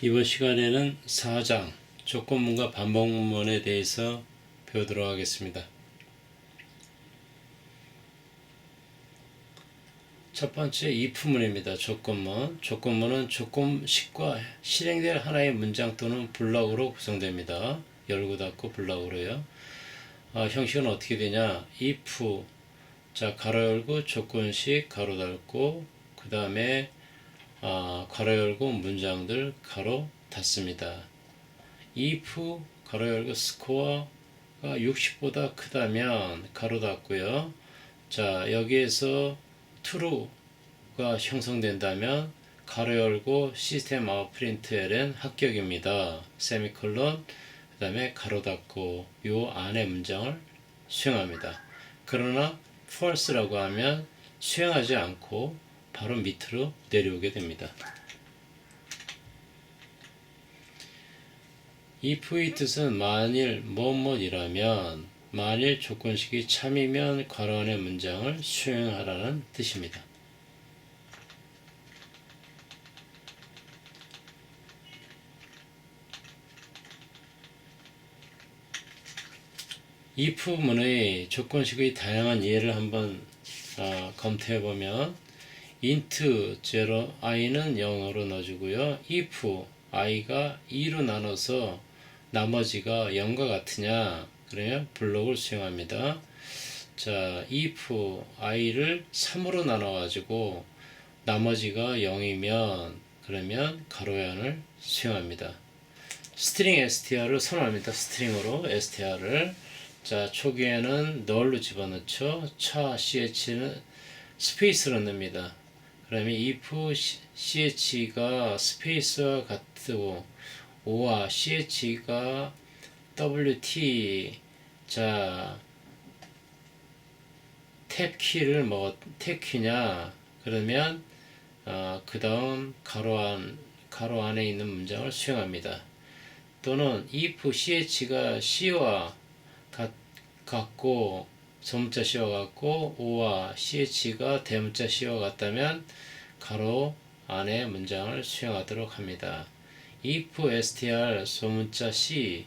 이번 시간에는 4장 조건문과 반복문에 대해서 배우도록 하겠습니다. 첫 번째 if문입니다. 조건문. 조건문은 조건식과 실행될 하나의 문장 또는 블럭으로 구성됩니다. 열고 닫고 블럭으로요. 아, 형식은 어떻게 되냐? if 자 가로 열고 조건식 가로 닫고 그 다음에 아, 가로 열고 문장들 가로 닫습니다. if 가로 열고 스코어가 60보다 크다면 가로 닫고요. 자 여기에서 true가 형성된다면 가로 열고 시스템 아웃 프린트 ln 합격입니다. 세미콜론 그 다음에 가로 닫고 요 안에 문장을 수행합니다. 그러나 false라고 하면 수행하지 않고 바로 밑으로 내려오게 됩니다. if의 뜻은 만일 뭐뭐이라면 만일 조건식이 참이면 괄호 안의 문장을 수행하라는 뜻입니다. if문의 조건식의 다양한 예를 한번 어, 검토해 보면 int 0 i는 0으로 넣어주고요. if i가 2로 나눠서 나머지가 0과 같으냐 그러면 블록을 수행합니다. 자 if i를 3으로 나눠 가지고 나머지가 0이면 그러면 가로연을 수행합니다. 스트링 str을 선호합니다. 스트링으로 str을 자 초기에는 널로 집어넣죠. 차 ch는 스페이스로 넣습니다. 그러면 if ch가 스페이스와 같고 o와 ch가 wt 자 탭키를 뭐 탭키냐 그러면 어, 그 다음 가로 안 가로 안에 있는 문장을 수행합니다. 또는 if ch가 c와 같, 같고 소문자 c와 같고 o와 ch가 대문자 c와 같다면 가로 안에 문장을 수행하도록 합니다. if str 소문자 c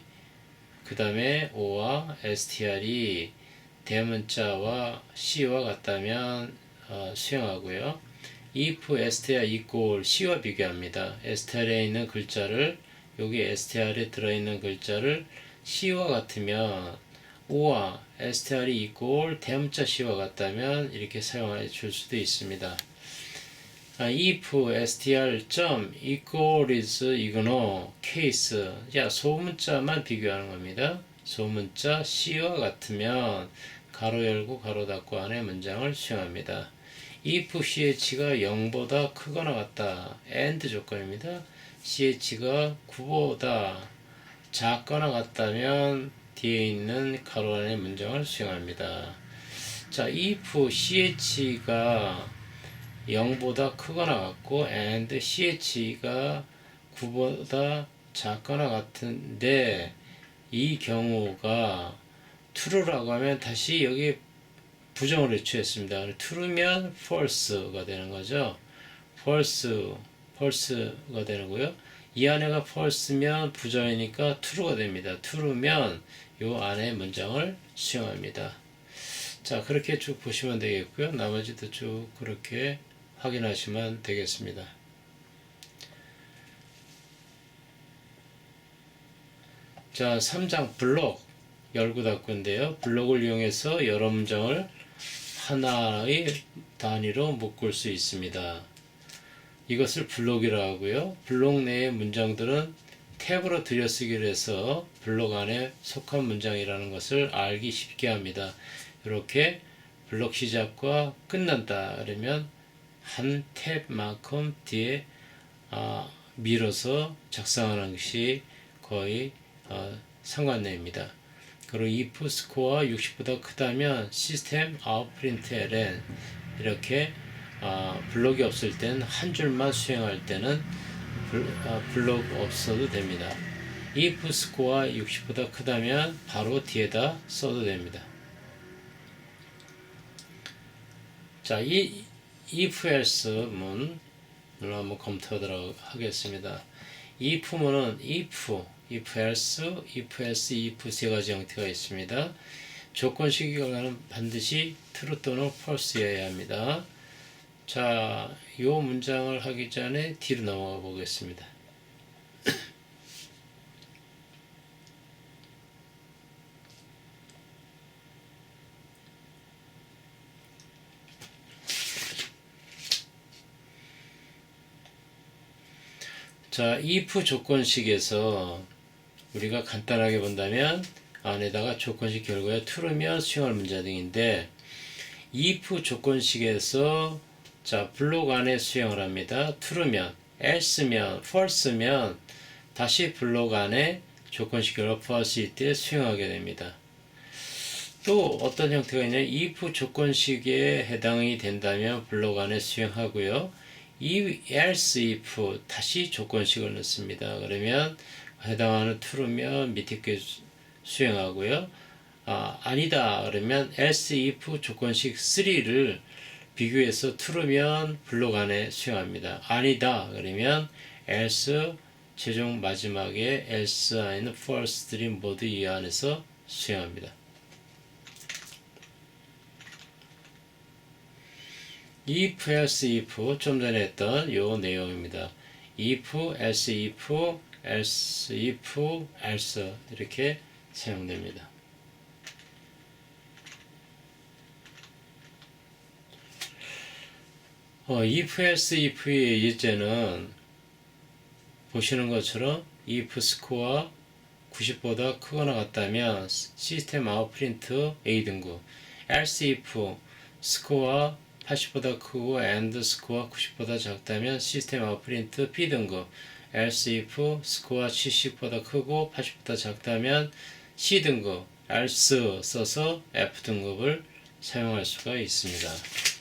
그 다음에 o와 str이 대문자와 c와 같다면 어, 수행하고요. if str equal c와 비교합니다. str에 있는 글자를 여기 str에 들어있는 글자를 c와 같으면 o와 str이 equal 대문자 c와 같다면 이렇게 사용해 줄 수도 있습니다. 아, if str 점 equal is 이거는 case 야 소문자만 비교하는 겁니다. 소문자 c와 같으면 가로 열고 가로 닫고 안에 문장을 수행합니다. if ch가 0보다 크거나 같다. and 조건입니다. ch가 9보다 작거나 같다면 뒤에 있는 가로 안의 문장을 수행합니다. 자, if ch가 0보다 크거나 같고 and ch가 9보다 작거나 같은데 이 경우가 true라고 하면 다시 여기 부정을 해취했습니다. true면 false가 되는 거죠. false, false가 되는고요. 이 안에가 false면 부정이니까 true가 됩니다. true면 요 안에 문장을 수용합니다. 자, 그렇게 쭉 보시면 되겠고요. 나머지도 쭉 그렇게 확인하시면 되겠습니다. 자, 3장 블록 열고 닫고인데요. 블록을 이용해서 여러 문장을 하나의 단위로 묶을 수 있습니다. 이것을 블록이라고 하고요. 블록 내의 문장들은 탭으로 들여쓰기를 해서 블록 안에 속한 문장이라는 것을 알기 쉽게 합니다. 이렇게 블록 시작과 끝난다 그러면 한 탭만큼 뒤에 아, 밀어서 작성하는 것이 거의 어, 상관내입니다. 그리고 if 스코어 60보다 크다면 시스템 아웃 프린트 ln 이렇게 어, 블록이 없을 때는 한 줄만 수행할 때는 블, 어, 블록 없어도 됩니다. if 스코어 60보다 크다면 바로 뒤에다 써도 됩니다. 자, 이 if else 문을 한번 검토하도록 하겠습니다. if문은 if, if else, if else, if 세 가지 형태가 있습니다. 조건식 결과는 반드시 true 또는 false여야 합니다. 자, 이 문장을 하기 전에 뒤로 넘어가 보겠습니다. 자, if 조건식에서 우리가 간단하게 본다면 안에다가 조건식 결과에 true면 수용할 문제 등인데 if 조건식에서 자 블록 안에 수용을 합니다. true면 else면 false면 다시 블록 안에 조건식 결과 false일 때 수용하게 됩니다. 또 어떤 형태가 있냐면 if 조건식에 해당이 된다면 블록 안에 수용하고요. 이 else if 다시 조건식을 넣습니다. 그러면 해당하는 true면 밑에 게 수행하고요. 아, 아니다 그러면 else if 조건식 3를 비교해서 true면 블록 안에 수행합니다. 아니다 그러면 else 최종 마지막에 else 아니면 false들이 모두 이 안에서 수행합니다. if, else, if 좀 전에 했던 요 내용입니다. if, else, if, else, if, else 이렇게 사용됩니다. 어, if, else, if의 예제는 보시는 것처럼 if 스코어 90보다 크거나 같다면 시스템 아웃프린트 A 등급 else if 스코어 80보다 크고 and 스코어 90보다 작다면 시스템 아웃프린트 B 등급 else if 스코어 70보다 크고 80보다 작다면 C 등급 else 써서 F 등급을 사용할 수가 있습니다.